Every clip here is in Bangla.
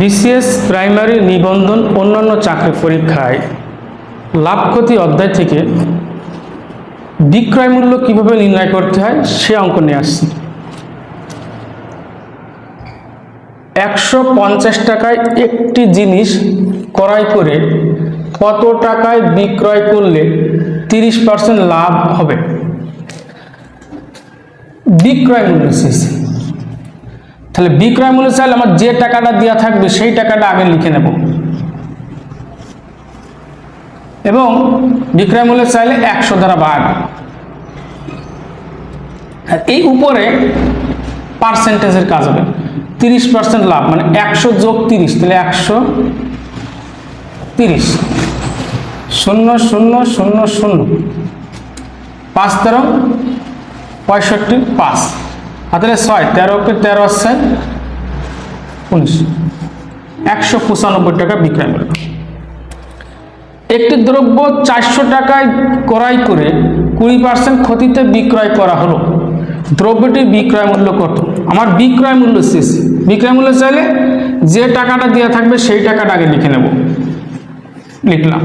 বিসিএস প্রাইমারি নিবন্ধন অন্যান্য চাকরি পরীক্ষায় লাভ ক্ষতি অধ্যায় থেকে বিক্রয় মূল্য কীভাবে নির্ণয় করতে হয় সে অঙ্ক নিয়ে আসছি। একশো পঞ্চাশ টাকায় একটি জিনিস ক্রয় করে কত টাকায় বিক্রয় করলে তিরিশ পার্সেন্ট লাভ হবে? বিক্রয় মূল্য শেষ। তাহলে বিক্রয় মূল্য চাইলে আমার যে টাকাটা দেওয়া থাকবে সেই টাকাটা আগে লিখে নেব। এবং বিক্রয় মূল্য চাইলে একশো দ্বারা ভাগ। এই উপরে পার্সেন্টেজের কাজ হবে। তিরিশ পার্সেন্ট লাভ মানে একশো যোগ তিরিশ, তাহলে একশো তিরিশ। শূন্য শূন্য শূন্য শূন্য। পাঁচ তেরো, পঁয়ষট্টি, পাঁচ। হাতের ছয় তেরোকে তেরো ছয় উনিশ। একশো পঁচানব্বই টাকা বিক্রয় মূল্য। একটি দ্রব্য চারশো টাকায় ক্রয় করে কুড়ি পার্সেন্ট ক্ষতিতে বিক্রয় করা হলো। দ্রব্যটির বিক্রয় মূল্য কত? আমার বিক্রয় মূল্য শেষ। বিক্রয় মূল্য চাইলে যে টাকাটা দেওয়া থাকবে সেই টাকাটা আগে লিখে নেব। লিখলাম।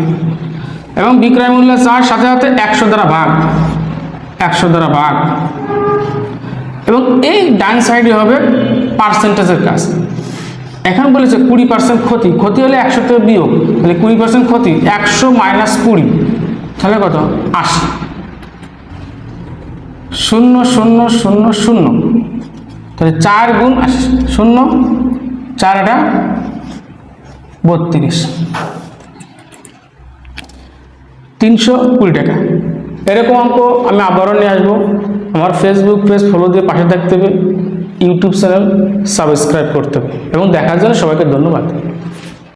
এবং বিক্রয় মূল্য চার সাথে সাথে একশো দ্বারা ভাগ। একশো দ্বারা ভাগ। এবং এই ডান সাইডে হবে পার্সেন্টেজের কাজ। এখন বলেছে কুড়ি পার্সেন্ট ক্ষতি। ক্ষতি হলে একশো থেকে বিয়োগ। তাহলে কুড়ি পার্সেন্ট ক্ষতি, একশো মাইনাস কুড়ি। তাহলে কত? আশি। শূন্য শূন্য শূন্য শূন্য। তাহলে চার গুণ শূন্য চারটা বত্রিশ। তিনশো কুড়ি টাকা। এরকম অঙ্ক আমি আবারও নিয়ে আসব। আমার ফেসবুক পেজ ফলো দিয়ে পাশে থাকতে হবে ইউটিউব চ্যানেল সাবস্ক্রাইব করতে হবে। এবং দেখার জন্য সবাইকে ধন্যবাদ।